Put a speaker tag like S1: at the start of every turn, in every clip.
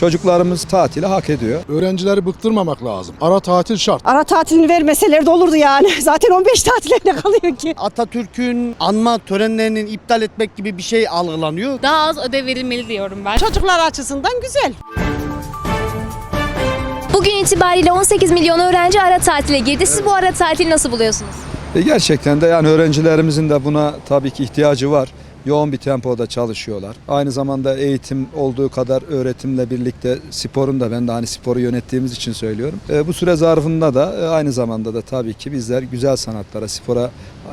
S1: Çocuklarımız tatili hak ediyor.
S2: Öğrencileri bıktırmamak lazım. Ara tatil şart.
S3: Ara tatilini vermeseler de olurdu yani. Zaten 15 tatillerine kalıyor ki.
S4: Atatürk'ün anma törenlerinin iptal etmek gibi bir şey algılanıyor.
S5: Daha az ödev verilmeli diyorum ben.
S3: Çocuklar açısından güzel.
S6: Bugün itibariyle 18 milyon öğrenci ara tatile girdi. Siz bu ara tatili nasıl buluyorsunuz?
S1: E gerçekten de yani öğrencilerimizin de buna tabii ki ihtiyacı var. Yoğun bir tempoda çalışıyorlar. Aynı zamanda eğitim olduğu kadar öğretimle birlikte sporun da ben de hani sporu yönettiğimiz için söylüyorum. E, bu süre zarfında da e, aynı zamanda da tabii ki bizler güzel sanatlara, spora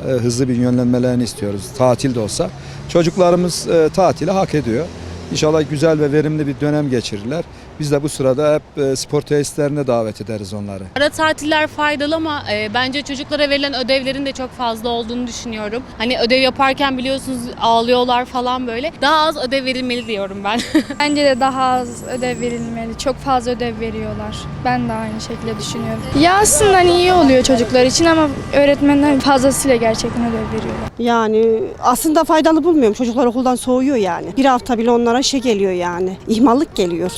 S1: e, hızlı bir yönlenmelerini istiyoruz. Tatil de olsa. Çocuklarımız e, tatili hak ediyor. İnşallah güzel ve verimli bir dönem geçirirler. Biz de bu sırada hep e, spor tesislerine davet ederiz onları.
S5: Ara tatiller faydalı ama e, bence çocuklara verilen ödevlerin de çok fazla olduğunu düşünüyorum. Hani ödev yaparken biliyorsunuz ağlıyorlar falan böyle. Daha az ödev verilmeli diyorum ben.
S7: Bence de daha az ödev verilmeli. Çok fazla ödev veriyorlar. Ben de aynı şekilde düşünüyorum. Ya aslında hani iyi oluyor çocuklar için ama öğretmenler fazlasıyla gerçekten ödev veriyorlar.
S3: Yani aslında faydalı bulmuyorum. Çocuklar okuldan soğuyor yani. Bir hafta bile onlara şey geliyor yani. İhmallık geliyor.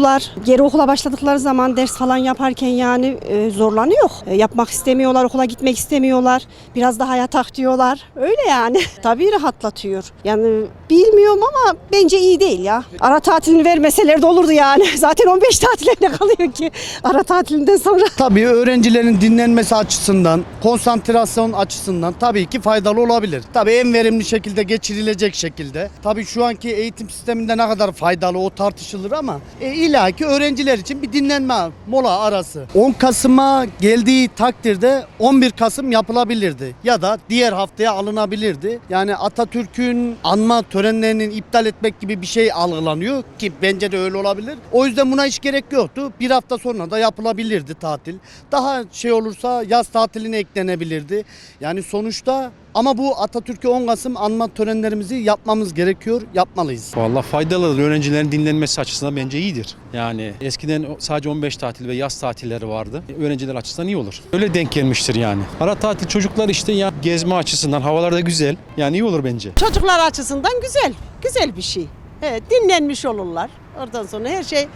S3: Soğuyorlar. Geri okula başladıkları zaman ders falan yaparken yani e, zorlanıyor. E, yapmak istemiyorlar, okula gitmek istemiyorlar. Biraz daha yatak diyorlar. Öyle yani. Tabii rahatlatıyor. Yani bilmiyorum ama bence iyi değil ya. Ara tatilini vermeseler de olurdu yani. Zaten 15 tatillerine kalıyor ki ara tatilinden sonra.
S4: Tabii öğrencilerin dinlenmesi açısından, konsantrasyon açısından tabii ki faydalı olabilir. Tabii en verimli şekilde geçirilecek şekilde. Tabii şu anki eğitim sisteminde ne kadar faydalı o tartışılır ama e, illaki öğrenciler için bir dinlenme mola arası. 10 Kasım'a geldiği takdirde 11 Kasım yapılabilirdi ya da diğer haftaya alınabilirdi. Yani Atatürk'ün anma törenlerinin iptal etmek gibi bir şey algılanıyor ki bence de öyle olabilir. O yüzden buna hiç gerek yoktu. Bir hafta sonra da yapılabilirdi tatil. Daha şey olursa yaz tatiline eklenebilirdi. Yani sonuçta ama bu Atatürk'ü 10 Kasım anma törenlerimizi yapmamız gerekiyor, yapmalıyız.
S8: Vallahi faydalıdır. Öğrencilerin dinlenmesi açısından bence iyidir. Yani eskiden sadece 15 tatil ve yaz tatilleri vardı. Öğrenciler açısından iyi olur. Öyle denk gelmiştir yani. Ara tatil çocuklar işte ya gezme açısından havalar da güzel. Yani iyi olur bence.
S9: Çocuklar açısından güzel. Güzel bir şey. Evet, dinlenmiş olurlar. Oradan sonra her şey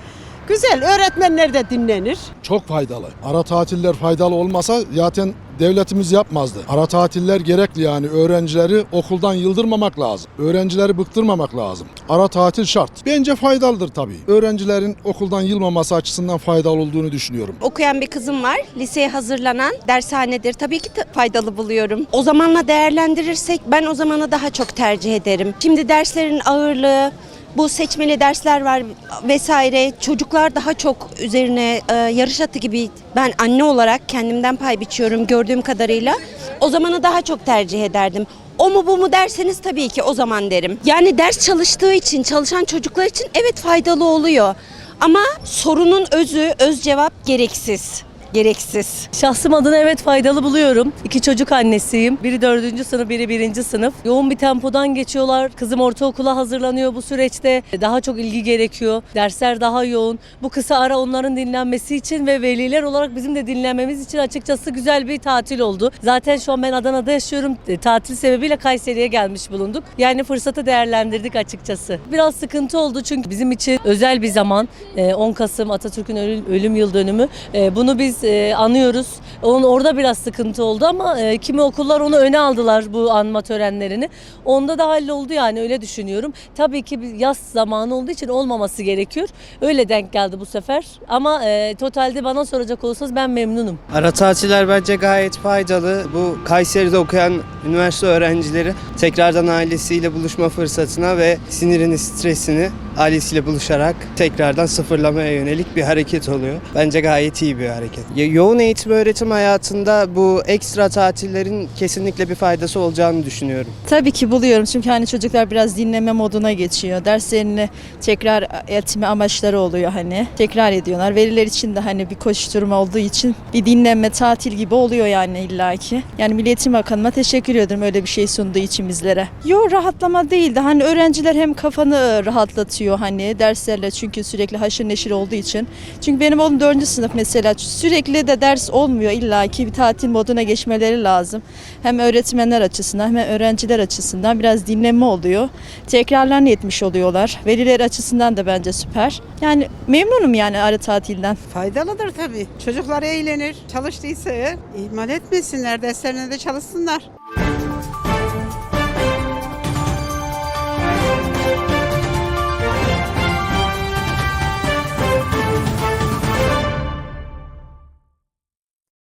S9: güzel. Öğretmenler de dinlenir.
S2: Çok faydalı. Ara tatiller faydalı olmasa zaten devletimiz yapmazdı. Ara tatiller gerekli yani öğrencileri okuldan yıldırmamak lazım. Öğrencileri bıktırmamak lazım. Ara tatil şart. Bence faydalıdır tabii. Öğrencilerin okuldan yılmaması açısından faydalı olduğunu düşünüyorum.
S10: okuyan bir kızım var. Liseye hazırlanan dershanedir. Tabii ki faydalı buluyorum. O zamanla değerlendirirsek ben o zamanı daha çok tercih ederim. Şimdi derslerin ağırlığı, bu seçmeli dersler var vesaire. Çocuklar daha çok üzerine e, yarış atı gibi ben anne olarak kendimden pay biçiyorum gördüğüm kadarıyla. O zamanı daha çok tercih ederdim. O mu bu mu derseniz tabii ki o zaman derim. Yani ders çalıştığı için, çalışan çocuklar için evet faydalı oluyor. Ama sorunun özü, öz cevap gereksiz. Gereksiz.
S11: Şahsım adına evet faydalı buluyorum. İki çocuk annesiyim. Biri dördüncü sınıf, biri birinci sınıf. Yoğun bir tempodan geçiyorlar. Kızım ortaokula hazırlanıyor bu süreçte. Daha çok ilgi gerekiyor. Dersler daha yoğun. Bu kısa ara onların dinlenmesi için ve veliler olarak bizim de dinlenmemiz için açıkçası güzel bir tatil oldu. Zaten şu an ben Adana'da yaşıyorum. E, Tatil sebebiyle Kayseri'ye gelmiş bulunduk. Yani fırsatı değerlendirdik açıkçası. Biraz sıkıntı oldu çünkü bizim için özel bir zaman. E, 10 Kasım Atatürk'ün ölüm, ölüm yıl dönümü. E, Bunu biz e, anıyoruz. Onun orada biraz sıkıntı oldu ama e, kimi okullar onu öne aldılar bu anma törenlerini. Onda da halloldu yani öyle düşünüyorum. Tabii ki yaz zamanı olduğu için olmaması gerekiyor. Öyle denk geldi bu sefer. Ama e, totalde bana soracak olursanız ben memnunum.
S12: Ara tatiller bence gayet faydalı. Bu Kayseri'de okuyan üniversite öğrencileri tekrardan ailesiyle buluşma fırsatına ve sinirini, stresini ailesiyle buluşarak tekrardan sıfırlamaya yönelik bir hareket oluyor. Bence gayet iyi bir hareket. Yoğun eğitim öğretim hayatında bu ekstra tatillerin kesinlikle bir faydası olacağını düşünüyorum.
S11: Tabii ki buluyorum çünkü hani çocuklar biraz dinleme moduna geçiyor. Derslerini tekrar etme amaçları oluyor hani. Tekrar ediyorlar. Veliler için de hani bir koşturma olduğu için bir dinlenme, tatil gibi oluyor yani illaki. Yani Milli Eğitim Bakanı'na teşekkür ederim öyle bir şey sunduğu için bizlere. Yo rahatlama değildi. Hani öğrenciler hem kafanı rahatlatıyor hani derslerle çünkü sürekli haşır neşir olduğu için. Çünkü benim oğlum 4. sınıf mesela sürekli
S3: sürekli de ders olmuyor illa ki bir tatil moduna geçmeleri lazım. Hem öğretmenler açısından hem öğrenciler açısından biraz dinlenme oluyor. Tekrarlarını etmiş oluyorlar. Veliler açısından da bence süper. Yani memnunum yani ara tatilden.
S9: Faydalıdır tabii. Çocuklar eğlenir. Çalıştıysa eğer ihmal etmesinler. Derslerine de çalışsınlar.